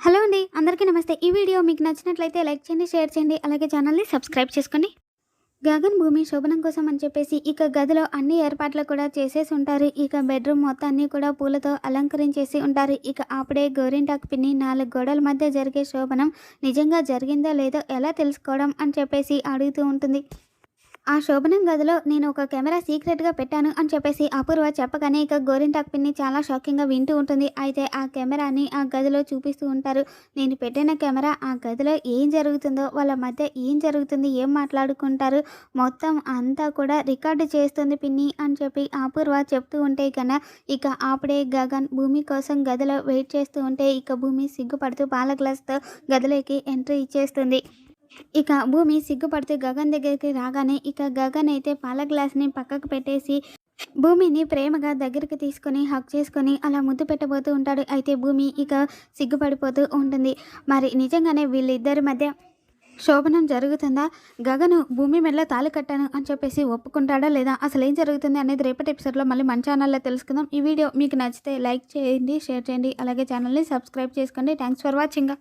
Hello అండి అందరికీ నమస్తే. ఈ వీడియో మీకు నచ్చినట్లయితే లైక్ చేయండి షేర్ చేయండి అలాగే ఛానల్ని సబ్స్క్రైబ్ చేసుకోండి. గగన్ భూమి శోభనం కోసం అని చెప్పేసి ఇక గదిలో అన్ని ఏర్పాట్లు కూడా చేసేసి ఉంటారు. ఇక బెడ్రూమ్ మొత్తాన్ని కూడా పూలతో అలంకరించేసి ఉంటారు. ఇక అప్పుడే గోరింటాకు పిన్ని నాలుగు గోడల మధ్య జరిగే శోభనం నిజంగా జరిగిందో లేదో ఎలా తెలుసుకోవడం అని చెప్పేసి అడుగుతూ ఉంటుంది. ఆ శోభనం గదిలో నేను ఒక కెమెరా సీక్రెట్గా పెట్టాను అని చెప్పేసి అపూర్వ చెప్పగానే ఇక గోరింటాక్ పిన్ని చాలా షాకింగ్గా వింటూ ఉంటుంది. అయితే ఆ కెమెరాని ఆ గదిలో చూపిస్తూ ఉంటారు. నేను పెట్టిన కెమెరా ఆ గదిలో ఏం జరుగుతుందో వాళ్ళ మధ్య ఏం జరుగుతుంది ఏం మాట్లాడుకుంటారు మొత్తం అంతా కూడా రికార్డు చేస్తుంది పిన్ని అని చెప్పి అపూర్వ చెప్తూ ఉంటే కన్నా ఇక అప్పుడే గగన్ భూమి కోసం గదిలో వెయిట్ చేస్తూ ఉంటే ఇక భూమి సిగ్గుపడుతూ పాల గ్లాస్తో గదిలోకి ఎంట్రీ ఇచ్చేస్తుంది. ఇక భూమి సిగ్గుపడుతూ గగన్ దగ్గరికి రాగానే ఇక గగన్ అయితే పాల గ్లాస్ని పక్కకు పెట్టేసి భూమిని ప్రేమగా దగ్గరికి తీసుకొని హక్ చేసుకొని అలా ముద్దు పెట్టబోతూ ఉంటాడు. అయితే భూమి ఇక సిగ్గుపడిపోతూ ఉంటుంది. మరి నిజంగానే వీళ్ళిద్దరి మధ్య శోభనం జరుగుతుందా? గగను భూమి మెడలో తాళి కట్టాను అని చెప్పేసి ఒప్పుకుంటాడా లేదా? అసలు ఏం జరుగుతుంది అనేది రేపటి ఎపిసోడ్లో మళ్ళీ మన ఛానల్లో తెలుసుకుందాం. ఈ వీడియో మీకు నచ్చితే లైక్ చేయండి షేర్ చేయండి. అలాగే ఛానల్ని సబ్స్క్రైబ్ చేసుకోండి. Thanks for watching